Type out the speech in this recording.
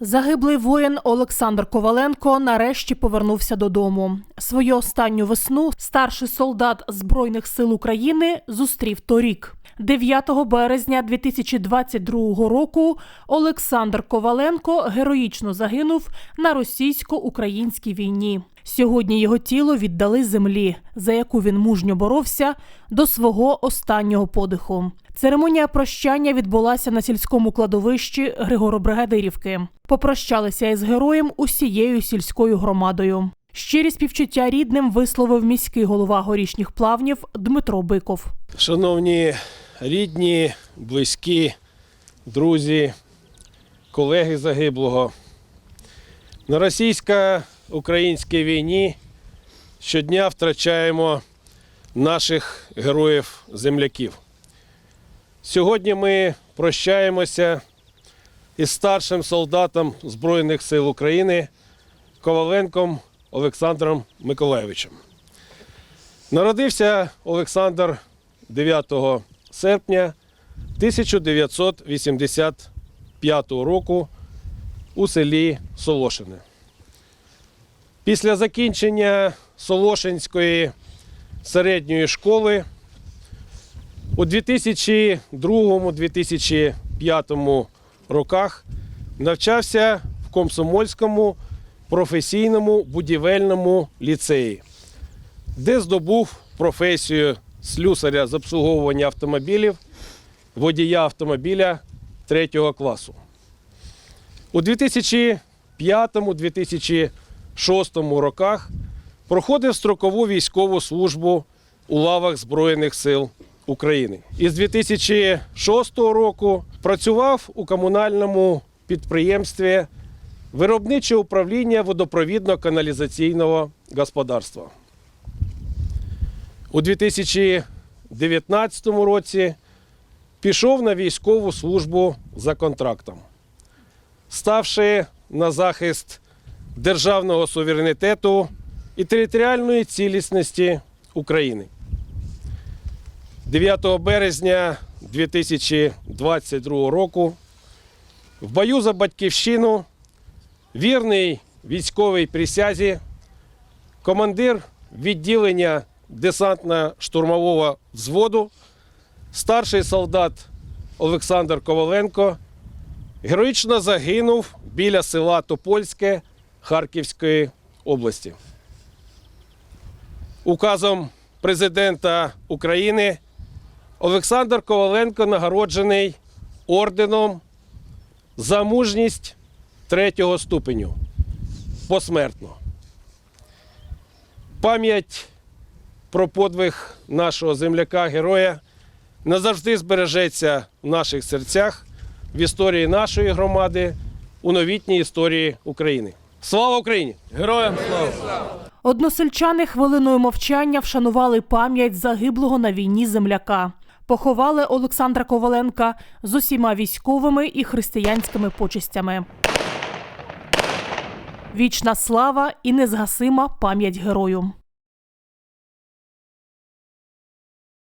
Загиблий воїн Олександр Коваленко нарешті повернувся додому. Свою останню весну старший солдат Збройних сил України зустрів торік. 9 березня 2022 року Олександр Коваленко героїчно загинув на російсько-українській війні. Сьогодні його тіло віддали землі, за яку він мужньо боровся до свого останнього подиху. Церемонія прощання відбулася на сільському кладовищі Григоробригадирівки. Попрощалися із героєм усією сільською громадою. Щирі співчуття рідним висловив міський голова горішніх плавнів Дмитро Биков. Шановні рідні, близькі, друзі, колеги загиблого. На російсько-українській війні щодня втрачаємо наших героїв-земляків. Сьогодні ми прощаємося із старшим солдатом Збройних сил України Коваленком Олександром Миколайовичем. Народився Олександр 9 серпня 1985 року у селі Солошине. Після закінчення Солошинської середньої школи у 2002-2005 роках навчався в Комсомольському професійному будівельному ліцеї де здобув професію слюсаря з обслуговування автомобілів, водія автомобіля третього класу. У 2005-2006 роках проходив строкову військову службу у лавах Збройних сил України. Із 2006 року працював у комунальному підприємстві Виробниче управління водопровідно-каналізаційного господарства. У 2019 році пішов на військову службу за контрактом, ставши на захист державного суверенітету і територіальної цілісності України. 9 березня 2022 року в бою за батьківщину вірний військовій присязі командир відділення десантно-штурмового взводу, старший солдат Олександр Коваленко героїчно загинув біля села Топольське Харківської області. Указом президента України Олександр Коваленко нагороджений орденом за мужність третього ступеню посмертно. Пам'ять про подвиг нашого земляка-героя назавжди збережеться в наших серцях, в історії нашої громади, у новітній історії України. Слава Україні! Героям слава! Односельчани хвилиною мовчання вшанували пам'ять загиблого на війні земляка. Поховали Олександра Коваленка з усіма військовими і християнськими почестями. Вічна слава і незгасима пам'ять герою.